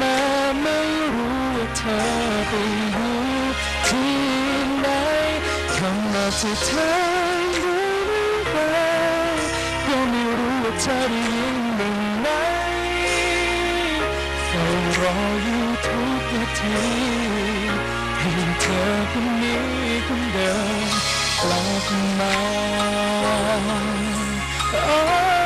มอไม่รู้ว่าเธอไปอยู่ที่ไหนคำว่าจะเธอรู้หรือเปล่าก็ไม่รู้ว่าเธอได้ยินบ้างไหมเฝ้ารออยู่ทุกนาทีให้เธอคนนี้คนเดิมกลับมา Oh,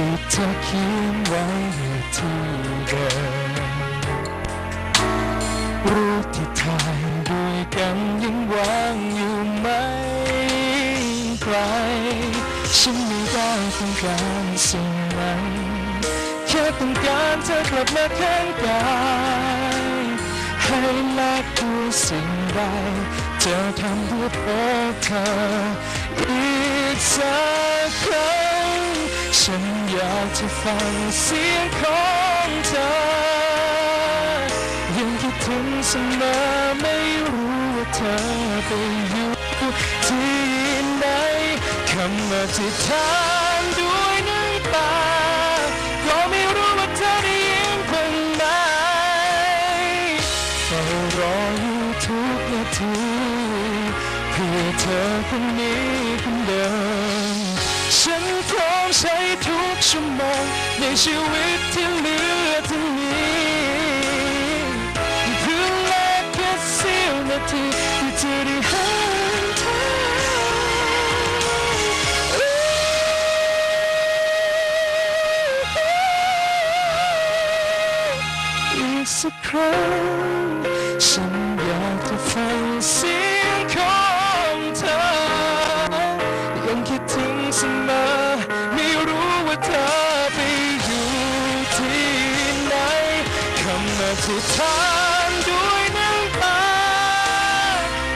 ที่เธอเขียนไว้ที่เดิมรูปที่ถ่ายด้วยกันยังวางอยู่ไหมไกลฉันไม่ได้ต้องการสิ่งนั้นแค่ต้องการเธอกลับมาข้างกายให้แลกด้วยสิ่งใดจะทำเพื่อพบเธออีกสักครั้งฉัน อยากจะฟังเสียงของเธอ ยังคิดถึงเสมอไม่รู้ว่าเธอไปอยู่ที่ไหนคำว่าที่ถามด้วยน้ำตาก็ไม่รู้ว่าเธอได้ยินบ้างไหมเฝ้ารออยู่ทุกนาทีเพื่อเธอคนนี้ กชั่วโมงในชีวิตที่เหลือเท่านี้เพื่อแลกแค่เสี้ยวนาทีที่จะได้เห็นเธออีกสักครั้งฉันอยากจะฟังเสียงของำอธิษฐานด้วยน้ำตา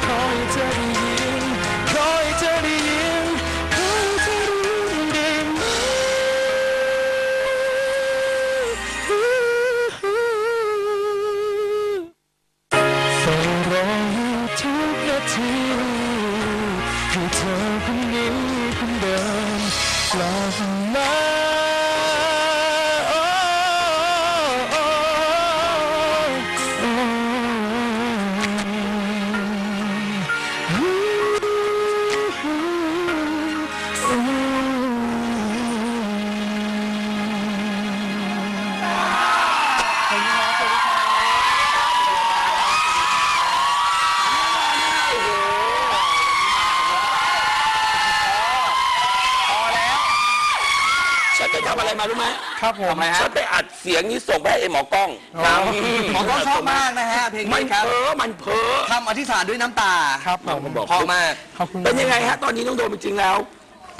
ขอให้เธอได้ยินขอให้เธอได้ยินขอให้เธอได้ยินได้ไหมเฝ้ารออยู่ทุกนาทีให้เธอคนนี้คนเดิมกลับมา ไปทำอะไรมารู้ไหมครับผม ทำไมฮะ ฉันไปอัดเสียงนี้ส่งไปให้ไอ้หมอกล้องครับหมอก็ชอบมากนะฮะเพลงมันนี้ครับเพ้อมันเพ้อทำอธิษฐานด้วยน้ำตาครับผมมันบอกเพราะมาก ขอบคุณเป็นยังไงฮะตอนนี้น้องโดมจริงๆแล้ว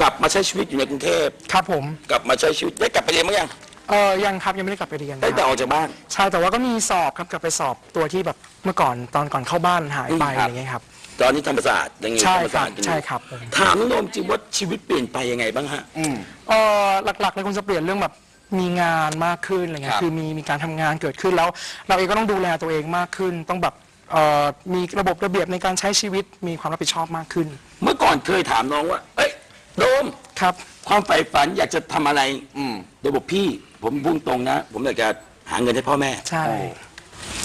กลับมาใช้ชีวิตอยู่ในกรุงเทพครับผม กลับมาใช้ชีวิตได้กลับไปเรียนมั้งยังเออยังครับยังไม่ได้กลับไปเรียนได้แต่คอรับอกจากบ้าน ใช่แต่ว่าก็มีสอบครับกลับไปสอบตัวที่แบบเมื่อก่อนตอนก่อนเข้าบ้านหายไปอืมครับ อะไรเงี้ยครับ ตอนนี้ธรรมศาสตร์ยังอยู่ใช่ธรรมครัศาบสตร์กันอยู่ใช่ครับผมถามน้องโดมจริงว่าชีวิตเปลี่ยนไปยังไงบ้างฮะ อืม เออหลักๆเลยคงจะเปลี่ยนเรื่องแบบมีงานมากขึ้นอะไรเงี้ครัยบ คือมีมีการทำงานเกิดขึ้นแล้ว เราเองก็ต้องดูแลตัวเองมากขึ้น ต้องแบบเอ่อมีระบบระเบียบในการใช้ชีวิตมีความรับผิดชอบมากขึ้นเมื่อก่อนเคยถามน้องว่า เอ้ยโดม ครับความใฝ่ฝันอยากจะทำอะไรอืม โดยบอกพี่ ผมพุ่งตรงนะ ผมอยากจะหาเงินให้พ่อแม่ ใช่โอ้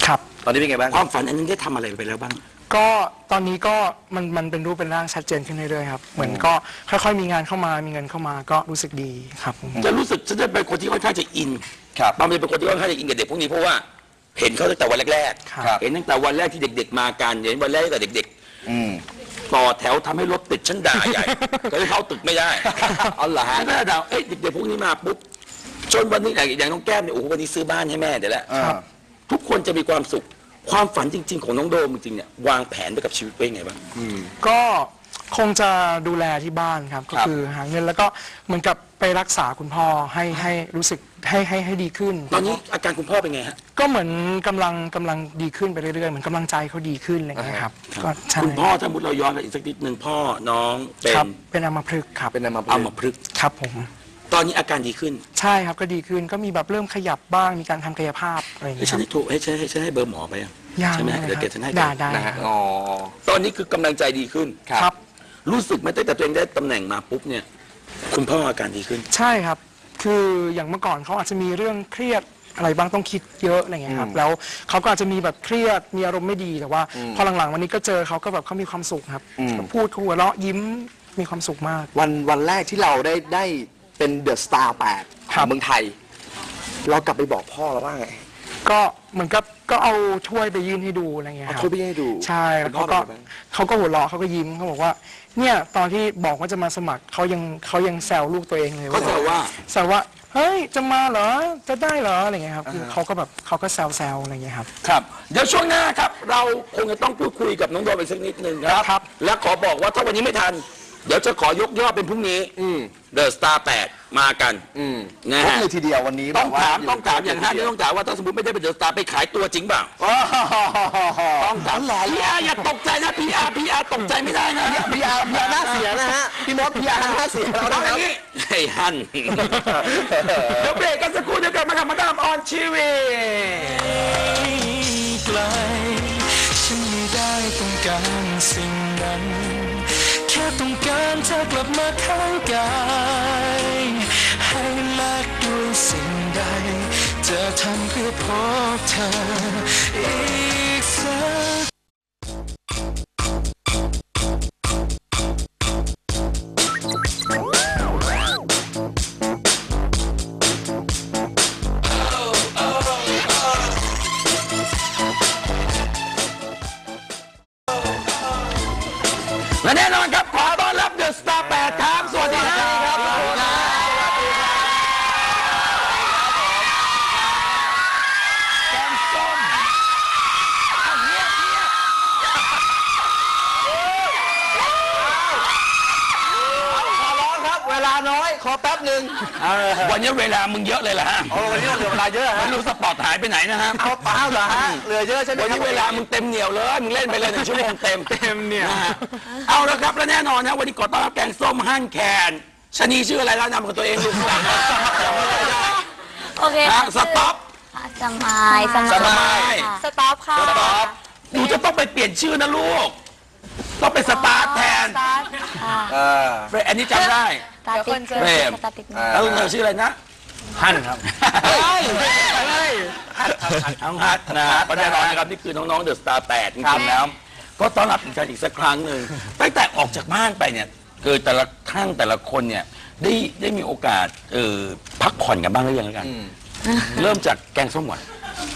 ครับ ตอนนี้เป็นไงบ้าง ความฝันอันนั้นได้ทำอะไรไปแล้วบ้าง ก็ตอนนี้ก็มันมันเป็นรูปเป็นร่างชัดเจนขึ้นเรื่อยๆครับเหมือนก็ค่อยๆ มีงานเข้ามามีเงินเข้ามาก็รู้สึกดีครับผม จะรู้สึกฉันจะเป็นคนที่ค่อนข้างจะอินครับบางทีเป็นคนที่ค่อนข้างจะอินกับเด็กพวกนี้เพราะว่าเห็นเขาตั้งแต่วันแรกครับ ๆ เห็นตั้งแต่วันแรกที่เด็ก ๆ มากันเห็นวันแรกตั้งแต่เด็ก อืม ๆ ต่อแถวทำให้รถติดชั้นด่าใหญ่ ก็เลยเข้าตึกไม่ได้เอาเหรอฮะไม่ได้ด่าเอ้ยเด็กๆพวกนี้มาปุ๊บจนวันนี้อย่างอย่างน้องแก้มเนี่ยโอ้โหวันนี้ซื้อบ้านให้แม่เดี๋ยวแล้วอ่าทุกคนจะมีความสุข ความฝันจริง ๆ ของน้องโดมจริงๆเนี่ยวางแผนไปกับชีวิตไว้ยังไงบ้าง ก็คงจะดูแลที่บ้านครับ ก็คือหาเงินแล้วก็เหมือนกับไปรักษาคุณพ่อให้ให้รู้สึกให้ให้ให้ดีขึ้น ตอนนี้อาการคุณพ่อเป็นไงฮะก็เหมือนกำลังกำลังดีขึ้นไปเรื่อยๆเหมือนกำลังใจเขาดีขึ้นอะไรอย่างเงี้ยครับก็ใช่คุณพ่อถ้ามุดเราย้อนไปอีกสักนิดหนึ่งพ่อน้องเป็ครับนเป็นอัมพฤกษ์ครับเป็นอัมพฤอักมษ์พฤกษ์ครับผม ตอนนี้อาการดีขึ้นใช่ครับก็ดีขึ้นก็มีแบบเริ่มขยับบ้างมีการทำกายภาพอะไรอย่างให้เงี้ยฉัคนรับให้โทรให้ฉันให้ฉันให้เบอร์หมอไปอะยังใช่ไหมนะเดี๋ยวคเกรัดฉันให้ได้กันได้นะคฮะรับอ๋อตอนนี้คือกำลังใจดีขึ้น ครับ รู้สึกไหมตั้งแต่ตัวเองได้ตำแหน่งมาปุ๊บเนี่ย คุณพ่ออาการดีขึ้น ใช่ครับ คืออย่างเมื่อก่อนเขาอาจจะมีเรื่องเครียดอะไรบ้างต้องคิดเยอะอะไรเงี้ยครับ แล้วเขาก็อาจจะมีแบบเครียด มีอารมณ์ไม่ดี แต่ว่า พอหลังๆวันนี้ก็เจอเขาก็แบบเขามีความสุขครับพูดหัวเราะยิ้มมีความสุขมาก วันวันแรกที่เราได้ได้ เป็นเดอะสตาร์แปดขครัองบเมืองไทย เรากลับไปบอกพ่อเราว่าไงก็เหมือนกับก็เอาถ้วยไปยื่นให้ดูอะไรเงี้ยคเอารับถ้วยไปให้ดูใช่แล้วคุณพ่เขาอก็เป็นไงบ้างเขาก็หัวเราะเขาก็ยิ้มเขาบอกว่า เนี่ยตอนที่บอกว่าจะมาสมัครเขายังเขายังแซวลูกตัวเองเลยเขาแซวว่าแซวว่าเฮ้ยจะมาเหรอจะได้เหรออะไรเงี้ยครับคือเขาก็แบบเขาก็แซวๆอะไรเงี้ยครับ ครับ เดี๋ยวช่วงหน้าครับ เราคงจะต้องพูดคุยกับน้องโดมอีกสักนิดหนึ่งครับ ครับ และขอบอกว่าถ้าวันนี้ไม่ทัน เดี๋ยวจะขอยกยอดเป็นพรุ่งนี้อืม เดอะสตาร์แปดมากันอืมนะครบฮะเลยทีเดียววันนี้ต้องแบบว่ถามต้องถามยู่อย่างท่านนี่ต้องถามว่าถ้าสมมติไม่ได้เป็นเดอะสตาร์ไปขายตัวจริงเปล่าโอ้โหต้องถามพีอาร์อย่าตกใจนะพีอาร์พีอาร์ตกใจไม่ได้นะ พี่อาร์พี่อาร์หน้าเสียนะฮะพี่มดพี่อาร์หน้าเสียเราต้องนะอครับย่างนี้ไอ้ฮัน เดี๋ยวเบรกกันสักครู่เดี๋ยวกลับมากับมาดามออนชีวีไกลฉันไม่ได้ต้องการสิ่งนั้นแค่ ต้องการเธอกลับมาข้างกาย ให้แลกด้วยสิ่งใด จะทำเพื่อพบเธออีก อยขอแป๊บหนึ่งวันนี้เวลามึงเยอะเลยล่ะฮะโอ้วันนี้เราเหลือเวลาเยอะไม่ฮะรู้สปอร์ตหายไปไหนนะฮะเอาเปล่าเหรอฮะเหลือเยอะใช่ไหมวันครันี้บเวลามึงเต็มเหนียวเลยมึงเล่นไปเลยหนึ่งชั่วโมงเต็มเต็มเนี่ยนะฮะเอาละครับและแน่นอนนะวันนี้ขอต้อนรับแกงส้มหั่นแคนชะนีชื่ออะไรแล้วนำของตัวเองลูกหลังนะโอเคฮะค่ะสต็อปค่ะสมายสสมามายยสต็อปค่ะสต็อปหนูจะต้องไปเปลี่ยนชื่อนะลูกต้องเป็นสตาร์ทแทน สตาร์ทค่ะเอออันนี้จำได้สตาร์ทติดเฟรมสตาร์ทติดอ่าแล้วเธอชื่ออะไรนะฮั่นครับเฮ้ยเฮ้ยน้องฮัทนะฮะก็แน่นอนนะครับนี่คือน้องๆเดอะสตาร์แปดจริงๆแล้ว ก็ต้อนรับอีกครั้งอีกสักครั้งหนึ่งตั้งแต่ออกจากบ้านไปเนี่ยคือแต่ละท่านแต่ละคนเนี่ยได้ได้มีโอกาสเออพักผ่อนกันบ้างหรือยังแล้วกัน เริ่มจากแกงส้มก่อน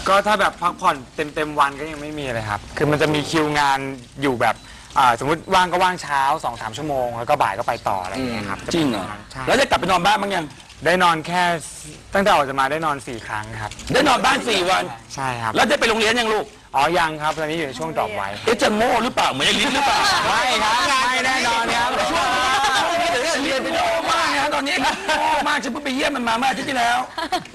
ก็ถ้าแบบพักผ่อนเต็มเต็มๆวันก็ยังไม่มีเลยครับ คือมันจะมีคิวงานอยู่แบบ อ่าสมมติว่างก็ว่างเช้า2อสชั่วโมง แล้วก็บ่ายก็ไปต่ออะไรอย่างเงี้ยครับจริงเหรอใช่แล้วได้กลับไปนอนบ้านบ้างยัง ได้นอนแค่ตั้งแต่ออกจากมาได้นอน4ครั้งครับ ได้นอนบ้านสี่วัน ใช่ครับ แล้วได้ไปโรงเรียนยังลูก อ๋อยังครับ ตอนนี้อยู่ในช่วงดรอปไว้ เอ๊ะจะโง่หรือเปล่าเหมือนไอ้ลิ้นหรือเปล่า ไม่ครับไม่แน่นอนครับ ช่วงนี้เดี๋ยวเรียนไปโง่มากนะตอนนี้โง่มากฉันเพิ่งไปเยี่ยมมันมาเมื่ออาทิตย์ที่แล้ว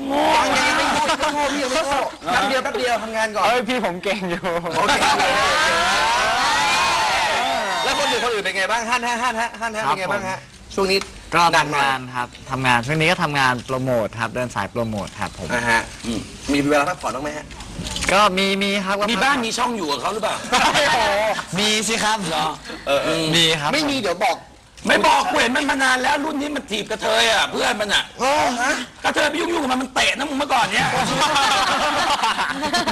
โง่ยังไม่โง่ยังไม่โง่พี่ยังไม่โง่แป๊บเดียวแป๊บเดียวทำงานก่อน เอ้ยพี่ผมเก่งอยู่ โอเคแล้ว คนอื่นคนอื่นเป็นไงบ้างฮั่นฮะฮั่นฮะฮั่นฮะเป็นไงบ้างฮะช่วงนี้ ก็ดันทำงานครับทำงานช่วงนี้ก็ทำงานโปรโมทครับ เดินสายโปรโมทครับผม นะฮะมีเวลาพักผ่อนบ้างไหมฮะก็มีมีครับก็มีบ้านมีช่องอยู่กับเขาหรือเปล่า มีสิครับเหรอมีครับไม่มีเดี๋ยวบอกไม่บอกกูเห็นมันมานานแล้วรุ่นนี้มันถีบกระเทยอะเพื่อนมันอะเออฮะกระเทยไปยุ่งๆกับมันมันเตะนะมึงเมื่อก่อนเนี้ย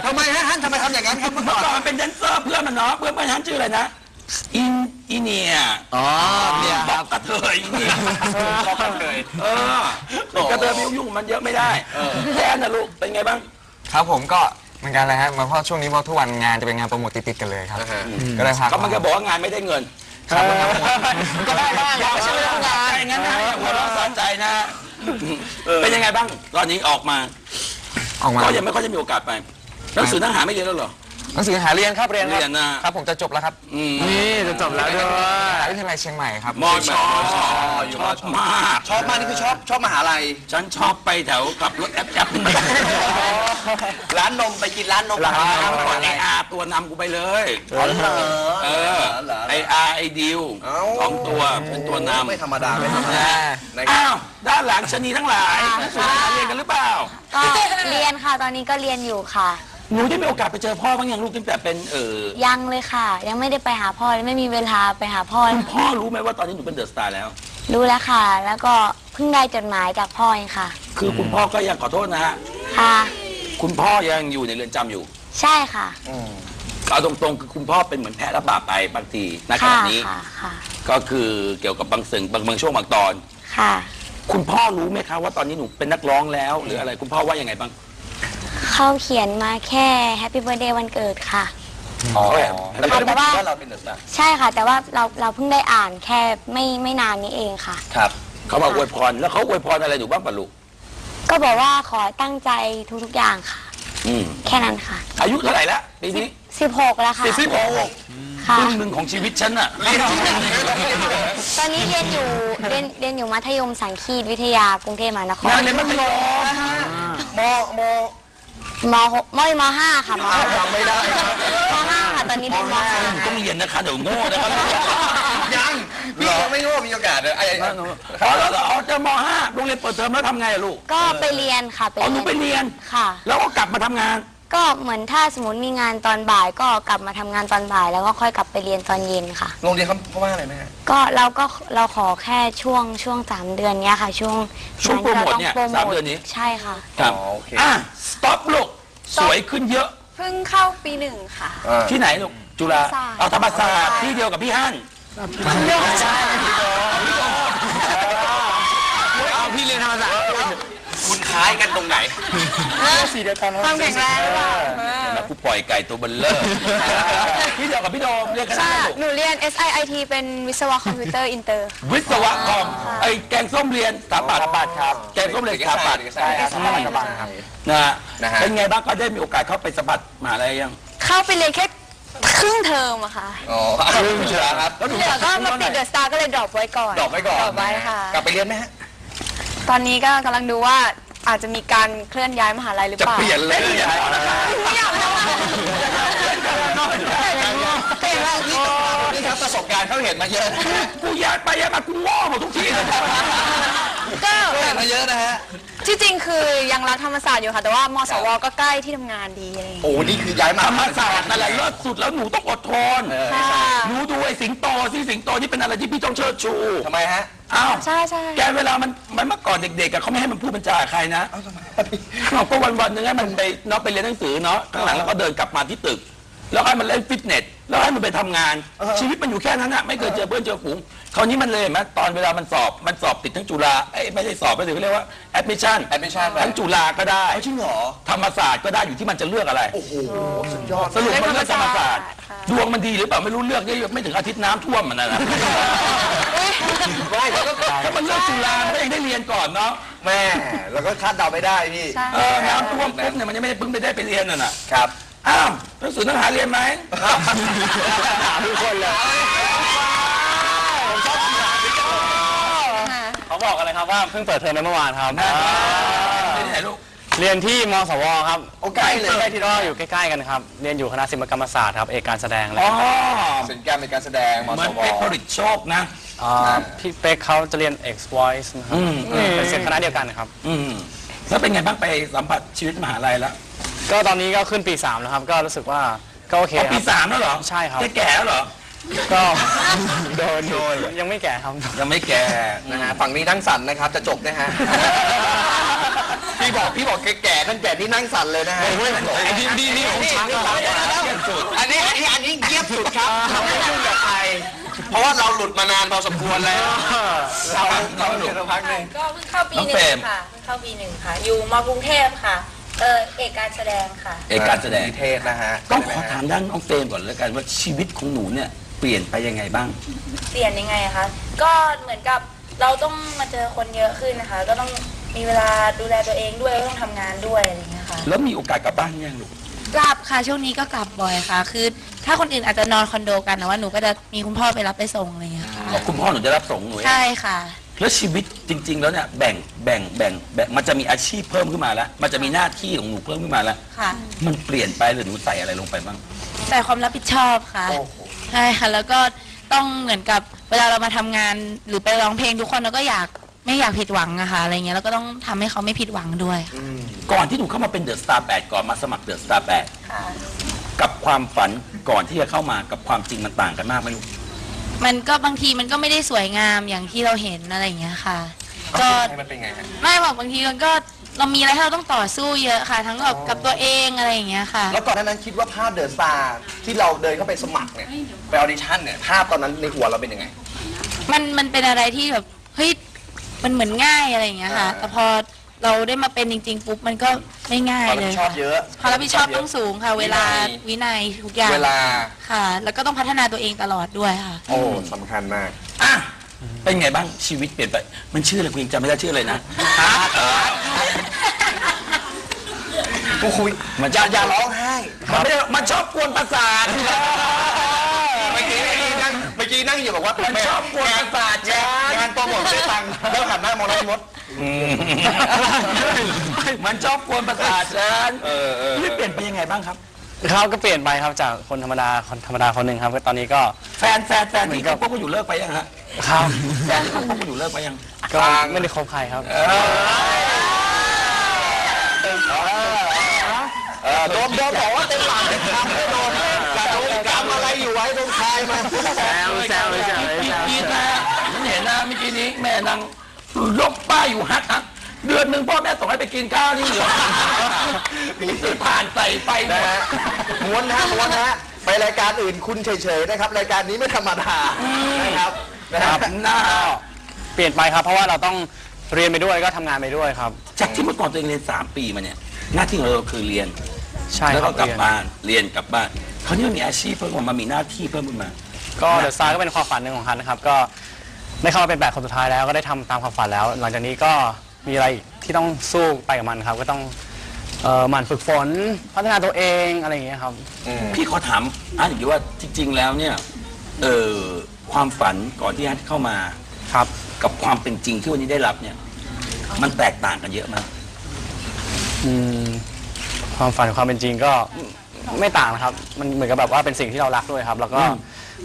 ทำไมฮะฮั่นทำไมทำอย่างนั้นครับเมื่อเมื่ก่ออนก่อนมันเป็นแดนเซอร์เพื่อนมันเนาะเพื่อนมันฉันชื่ออะไรนะ อินอินเนียอ๋อเนี่ยบคอรักบ กระเทยอินเนียบอกกระเทยเออกระเทยไปยุ่งๆกับมันเยอะไม่ได้แย่นะลูกเป็นไงบ้าง ครับผมก็เหมือนกันเลยฮะมาเพราะช่วงนี้เพราะทุกวันงานจะเป็นงานโปรโมทติดๆกันเลยครับ ก็เลยพักเขามันก็บอกว่างานไม่ได้เงินก็ได้บ้างอย่าเชื่อทำงานอย่างนั้นนะอย่าหัวเราะสะใจนะเป็นยังไงบ้าง ตอนนี้ออกมา ออกมาก็ยังไม่ค่อยจะมีโอกาสไปหนังสือหนังหาไม่เรียนแล้วเหรอ หนังสือหาเรียนครับเรียนคเรียนรับนะ ครับผมจะจบแล้วครับอืมนี่จะจบแล้วด้วยมหาวิทยาลัยเชียงใหม่ครับมอชออยู่ชมออบชอมากชอบมากนี่คือชอบชอบมหาลัย ฉันชอบไปแถวขับรถแอปแอปร้านนมไปกินร้านนมร้านมหน้ำก่อนลัไอยอาตัวนำกูไปเลย อ๋อเหรอเออเหรอไออาไอดิวเอ้าสองตัวเป็นตัวนำไม่ธรรมดาไม่ธรรมดานะครัอ้าบวด้านหลังชะนีทั้งหลายหนังสือหาเรียนกันหรือเปล่า ก็เรียนค่ะตอนนี้ก็เรียนอยู่ค่ะ หนูได้มีโอกาสไปเจอพ่อบ้างยังลูกตั้งแต่เป็นเออยังเลยค่ะ ยังไม่ได้ไปหาพ่อเลยไม่มีเวลาไปหาพ่อคุณพ่อรู้ไหมว่าตอนนี้หนูเป็นเดอะสตาร์แล้ว รู้แล้วค่ะ แล้วก็เพิ่งได้จดหมายจากพ่อเองค่ะ คือคุณพ่อก็ยังขอโทษนะฮะค่ะ คุณพ่อยังอยู่ในเรือนจำอยู่ใช่ค่ะเอาตรงๆคือคุณพ่อเป็นเหมือนแพ้รับบาปไปบางทีณขค่ะณะนี้ ค่ะค่ะก็คือเกี่ยวกับบางสิ่งบางบางช่วงบางตอน ค่ะ คุณพ่อรู้ไหมคะว่าตอนนี้หนูเป็นนักร้องแล้ว หรืออะไรคุณพ่อว่ายังไงบ้าง เขาเขียนมาแค่แฮปปี้เบ t ร์ a เดย์วันเกิดค่ะ อ๋อแต่แต่ไม่ไม่ได้ได้แต่ว่าว่าเราเป็นเดอะสตาร์ใช่ค่ะ แต่ว่าเราเราเพิ่งได้อ่านแค่ไม่ไม่นานนี้เองค่ะ ครับ เขามาอวยพรแล้วเขาอวยพรอะไรหนูบ้างปะลูกก็บอกว่าขอตั้งใจทุกๆอย่างค่ะ อืมแค่นั้นค่ะ อายุเท่าไหร่ละปีนี้16 แล้วค่ะสิบหกค่ะ ครึ่งหนึ่งของชีวิตฉันอะตอนนี้เรียนอยู่เรียนเรียนอยู่มัธยมสังคีตวิทยากรุงเทพมหานคร งานเรียนมัธยมมอมอ มหกมมห้าค่ะมจำไม่ได้ครับมห้าค่ะตอนนี้เรียนมห้าต้องเรียนนะคะเดี๋ยวโง่นะครับยังพี่ยังไม่รู้ว่ามีโอกาสเลยไอ้ไอ้อ๋อแล้วอ๋อจะมห้าโรงเรียนเปิดเทอมแล้วทำไงอะลูกก็ไปเรียนค่ะไปอ๋อหนูไปเรียนเรียนค่ะ แล้วก็กลับมาทำงาน ก็เหมือนถ้าสมมติมีงานตอนบ่ายก็กลับมาทำงานตอนบ่าย แล้วก็ค่อยกลับไปเรียนตอนเย็นค่ะ โรงเรียนเขาเขาว่าอะไรไหมฮะ ก็เราก็เราขอแค่ช่วงช่วงสามเดือนเนี้ยค่ะ ช่วงช่วงโปรโมทเนี่ยที่รต้องสามเดือนนี้ ใช่ค่ะ ครับอ๋อโอเค อะสต็อปลูกสวยขึ้นเยอะ เพิ่งเข้าปีหนึ่งค่ะ อ่าที่ไหนลูกจุฬาธรรมศาสตร์ เอาธรรมศาสตร์ที่เดียวกับพี่ฮั่นใช่ เอาพี่เรียนธรรมศาสตร์ คุณค ล้ายกันตรงไหนสีเดียวกันความแข็งแรงหรือเปล่าแล้วกูปล่อยไก่ตัวเบลเลอร์ที่เดียวกับพี่โดมเรียกกันใช่นะลูกหนูเรียน SIIT เป็นวิศวะคอมพิวเตอร์อินเตอร์ วิศวะคอมไอ้แกงส้มเรียนสถาปัตย์สถาปัตย์ครับแกงส้มเรียนสถาปัตย์ใช่ครับสถาบันกระบังครับนะฮะนะฮะเป็นไงบ้างก็ได้มีโอกาสเข้าไปสัมผัสมหาลัยยัง เข้าไปเรียนแค่ครึ่งเทอมอะค่ะอ๋อครึ่งเชือครับแล้วหนูเดี๋ยวก็มาติดเดอะสตาร์ก็เลยดรอปไว้ก่อนดรอปไว้ก่อนดรอปไว้ค่ะกลับไปเรียนไหมฮะตอนนี้ก็กำลังดูว่า อาจจะมีการเคลื่อนย้ายมหาลัยหรือจะเปล่าเปลี่ยนเลยอย่าเอานะครับอยากทำอะไรนี่ครับประสบการณ์เขาเห็นมาเยอะนะฮะกูย้ายไปย้ายมากูโง่หมดทุกที่เลยก็เขาเห็นมาเยอะนะฮะ ที่จริงคือยังรักธรรมศาสตร์อยู่ค่ะ แต่ว่ามสวก็ใกล้ที่ทำงานดีอะไรอย่างเงี้ยโอ้นี่คือย้ายมาธรรมศาสตร์นั่นแหละเลิศสุดแล้วหนูต้องอดทนค่ะหนูดูไอ้สิงโตสิสิงโตนี่เป็นอะไรที่พี่ต้องเชิดชูทำไมฮะอ้าวใช่ใช่แกเวลามันมันเมื่อก่อนเด็กๆอะเขาไม่ให้มันพูดบรรจาใครนะเขาก็วันวันๆหนึงให้มันไปเนาะไปเรียนหนังสือเนาะข้างหลังแล้วก็เดินกลับมาที่ตึก แล้วให้มันเล่นฟิตเนส แล้วให้มันไปทำงานชีวิตมันอยู่แค่นั้นอะไม่เคยเจอเพื่อนเจอฝูงคราวนี้มันเลยเห็นไหมตอนเวลามันสอบมันสอบติดทั้งจุฬาเอ้ยไม่ใช่สอบไม่ใช่เขาเรียกว่าแอดมิชชั่น admission ทั้งจุฬาก็ได้ เอาจริงเหรอ ธรรมศาสตร์ก็ได้อยู่ที่มันจะเลือกอะไร โอ้โห สุดยอด สรุปมันเลือกธรรมศาสตร์ค่ะ ดวงมันดีหรือเปล่าไม่รู้เลือกได้ไม่ถึงอาทิตย์น้ำท่วมมันนะนะ ไม่แล้วก็ถ้ามันเลือกจุฬามันก็ยังได้เรียนก่อนเนาะแม่แล้วก็คาดเดาไม่ได้พี่ ใช่ เออน้ำท่วมปุ๊บเนี่ยมันยังไม่ได้เพิ่งไปได้ไปเรียนน่ะน่ะครับ อ้าวหนังสือต้องหาเรียนไหมถามทุกคนเลยเขาบอกกันเลยครับว่าเพิ่งเปิดเทอมไปเมื่อวานครับ ไปไหนลูก เรียนที่มสวครับโอ้ใกล้เลย ใกล้ที่ก็อยู่ใกล้ๆกันครับ เรียนอยู่คณะศิลปกรรมศาสตร์ครับ เอกการแสดงอะไรอ๋อ เป็นการเป็นการแสดงมเหมืสอนวเป็กผลิตโชคนะ อ่าพี่เป๊กเขาจะเรียน X Voice นะครับอืมเป็นเสียงคณะเดียวกันครับ อืมแล้วเป็นไงบ้างไปสัมผัสชีวิตมหาลัยแล้ว ก็ตอนนี้ก็ขึ้นปี3แล้วครับ ก็รู้สึกว่าก็โอเคอ๋อคปีรับ สามแล้วเหรอใช่ครับแกแก่แล้วเหรอ ก็ โดนโดน ยังไม่แก่ครับ ยังไม่แก่นะฮะฝั่งนี้นั่งสั่นนะครับจะจบนะฮะ พี่บอกพี่บอกแก่ๆท่านแก่ที่นั่งสั่นเลยนะฮะไอ้นี่นี่นี่ของช้างก็เที่ยงสุด อันนี้อันนี้อันนี้เงียบสุดครับเราไม่ยุ่งกับใครเพราะว่าเราหลุดมานานพอสมควรแล้วเราเราหลุดสักพักหนึ่ง ก็เพิ่งเข้าปีน้องหเฟรนึ่มงค่ะเพิ่งเข้าปีหนึ่งค่ะ อยู่มกรุงเทพค่ะ เออเอกการแสดงค่ะ เอกการแสดงนิเทศนะฮะต้องขอถามด้านน้องเฟรมก่อนแล้วกันว่าชีวิตของหนูเนี่ยเปลี่ยนไปยังไงบ้าง เปลี่ยนยังไงอะคะ ก็เหมือนกับเราต้องมาเจอคนเยอะขึ้นนะคะ ก็ต้องมีเวลาดูแลตัวเองด้วยก็ต้องทำงานด้วยอะไรอย่างเงี้ยค่ะ แล้วมีโอกาสกลับบ้านยังลูกกลับค่ะช่วงนี้ก็กลับบ่อยค่ะ คือถ้าคนอื่นอาจจะนอนคอนโดกันแต่ว่าหนูก็จะมีคุณพ่อไปรับไปส่งอะไรอย่างเงี้ยค่ะบอกคุณพ่อหนูจะรับส่งหนูเองใช่ค่ะ แล้วชีวิตจริง ๆ แล้วเนี่ยแบ่งแบ่งแบ่งแบ่งมันจะมีอาชีพเพิ่มขึ้นมาแล้ว มันจะมีหน้าที่ของหนูเพิ่มขึ้นมาแล้ว ค่ะ มันเปลี่ยนไปหรือหนูใส่อะไรลงไปบ้าง ใส่ความรับผิดชอบค่ะ ใช่ค่ะ แล้วก็ต้องเหมือนกับเวลาเรามาทำงานหรือไปร้องเพลงทุกคนเราก็อยากไม่อยากผิดหวังอะค่ะอะไรเงี้ยแล้วก็ต้องทำให้เขาไม่ผิดหวังด้วยค่ะก่อนที่หนูเข้ามาเป็นเดอะสตาร์แก่อนมาสมัครเดอะสตาร์แค่ะกับความฝันก่อนที่จะเข้ามากับความจริงมันต่างกันมากไหมลูก มันก็บางทีมันก็ไม่ได้สวยงามอย่างที่เราเห็นอะไรอย่างเงี้ยค่ะ ก็ให้มันเป็นไงฮะไม่บอกบางทีมันก็เรามีอะไรให้เราต้องต่อสู้เยอะค่ะ ทั้งกับกับตัวเองอะไรอย่างเงี้ยค่ะ แล้วก่อนหน้านั้นคิดว่าภาพเดอะสตาร์ที่เราเดินเข้าไปสมัครเนี่ยไปออดิชั่นเนี่ยภาพตอนนั้นในหัวเราเป็นยังไง มันมันเป็นอะไรที่แบบเฮ้ยมันเหมือนง่ายอะไรอย่างเงี้ยค่ะอ่าแต่พอ เราได้มาเป็นจริง ๆ ปุ๊บมันก็ไม่ง่ายความรับเลยผิดชอบเยอะความรับผิดชอบต้องสูงค่ะ เวลาวินัยทุกอย่างเวลา ค่ะ แล้วก็ต้องพัฒนาตัวเองตลอดด้วยค่ะ โอ้สำคัญมาก อะเป็นไงบ้างชีวิตเปลี่ยนไปมันชื่ออะไรคุณยังจำไม่ได้ชื่ออะไรนะเออกูคุยมันอย่าอย่าร้องไห้มันไม่ได้มันชอบกวนประสาท เมื่อกี้เมื่อกี้นั่งเมื่อกี้นั่งอยู่บอกว่ามันชอบกวนประสาทงานงานโปรโมทเสียตังค์แล้วหันหน้ามองน้องมด มันชอบกวนประสาทฉันเออเออ นี่เปลี่ยนไปยังไงบ้างครับครับก็เปลี่ยนไปครับจากคนธรรมดาคนธรรมดาคนหนึ่งครับก็ตอนนี้ก็แฟนแฟนแฟนที่เขาพวกคุณอยู่เลิกไปยังฮะครับ แฟนที่เขาพวกคุณอยู่เลิกไปยัง ก็ไม่ได้คบใครครับ เออโดมโดมบอกว่าเต็มปากเต็มคำให้โดมกระโดมกำอะไรอยู่ไว้ตรงคายมาแซวแซวแซวพี่พีทนะเห็นนะเมื่อกี้นี้แม่นางยกป้ายอยู่ฮักฮักเดือนหนึ่งพ่อแม่ส่งให้ไปกินข้าวนี่เหลือผ่านใส่ไปนะฮะม้วนนะม้วนนะไปรายการอื่นคุณเฉยๆนะครับ รายการนี้ไม่ธรรมดานะครับนะครับหน้าเปลี่ยนไปครับ เพราะว่าเราต้องเรียนไปด้วยก็ทำงานไปด้วยครับ จากที่เมื่อก่อนตัวเองเรียน 3 ปีมาเนี่ย หน้าที่ของเราคือเรียน ใช่แล้วก็กลับบ้านเรียนกลับบ้าน คราวนี้มันมีอาชีพเพิ่มขึ้นมามีหน้าที่เพิ่มขึ้นมา ก็เดอะสตาร์ก็เป็นความฝันหนึ่งของฮันนะครับ ก็ได้เข้ามาเป็นแบบคนสุดท้ายแล้ว ก็ได้ทำตามความฝันแล้ว หลังจากนี้ก็มีอะไรอีกที่ต้องสู้ไปกับมันครับ ก็ต้องเอ่อหมั่นฝึกฝนพัฒนาตัวเองอะไรอย่างเงี้ยครับ พี่ขอถามอันอย่างนี้ว่าจริง ๆ แล้วเนี่ยเออความฝันก่อนที่อันเข้ามาครับ กับความเป็นจริงที่วันนี้ได้รับเนี่ย มันแตกต่างกันเยอะมาก อืมความฝันกับความเป็นจริงก็ ไม่ต่างนะครับ มันเหมือนกับแบบว่าเป็นสิ่งที่เรารักด้วยครับ แล้วก็อืม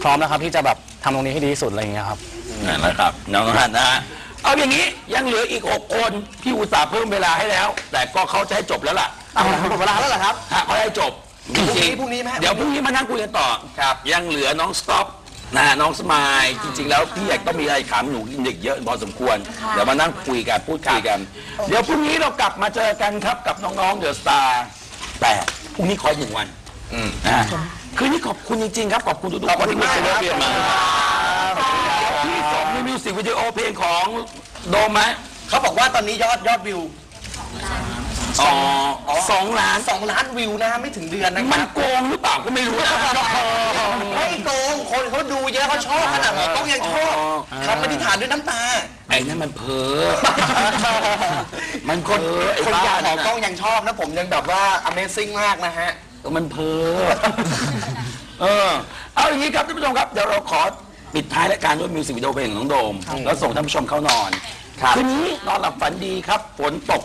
พร้อมนะครับที่จะแบบทำตรงนี้ให้ดีที่สุดอะไรอย่างเงี้ยครับ นั่นแหละครับน้องฮันนะฮะเอาอย่างนี้ยังเหลืออีก6คนพี่อุตส่าห์เพิ่มเวลาให้แล้ว แต่ก็เขาจะให้จบแล้วล่ะเอาหมดเวลาแล้วเหรอครับ ฮะเขาให้จบพรุ่งนี้จๆพรุ่งนี้ไหมฮะ เดี๋ยวพรุ่งนี้มานั่งคุยกันต่อครับ ยังเหลือน้องสต็อปนะฮะน้องสมายจริง ๆ แล้วพี่อยากต้องมีอะไรถามหนูเด็กเยอะพอสมควรเดี๋ยวมานั่งคุยกันพูดคุยกัน เดี๋ยวพรุ่งนี้เรากลับมาเจอกันครับกับน้องๆเดอะสตาร์แต่ พรุ่งนี้ขออีกหนึ่งวันอืมนะฮะคืนนี้ขอบคุณจริงๆครับ ขอบคุณทุกๆคนที่มาเชียร์เรียนมาที่ส่งมีมิวสิกวิดีโอเพลงของโดมไหมเขาบอกว่าตอนนี้ยอดยอดวิว อ๋อสองล้าน สองล้านวิวนะฮะไม่ถึงเดือนนะคมันรับโกงหรือเปล่าก็ไม่รู้นะ ไม่โกงคนเขาดูเยอะเขาชอบขนาดหมอต้องยังชอบทำปฏิฐานด้วยน้ำตา ไอ้นั่นมันเพ้อ มันคเพ้นอไอ้คนบ้าอยากหมนั่อนกล้น่ะองยังชอบนะผมยังแบบว่า Amazing มากนะฮะ มันเพ้อ เออ เอาอย่างนี้ครับท่านผู้ชมครับ เดี๋ยวเราขอปิดท้ายรายการด้วยมิวสิกวิดีโอเพลงของน้องโดม แล้วส่งท่านผู้ชมเข้านอน คืนนี้นอนหลับฝันดีครับ ฝนตก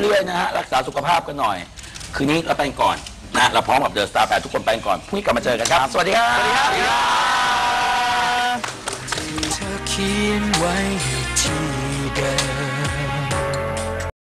เรื่อยๆนะฮะ รักษาสุขภาพกันหน่อย คืนนี้เราไปกันก่อนนะ เราพร้อมกับเดอะสตาร์แปดทุกคนไปกันก่อน พรุ่งนี้กลับมาเจอกันครับ สวัสดีครับเธอเขียนไว้ให้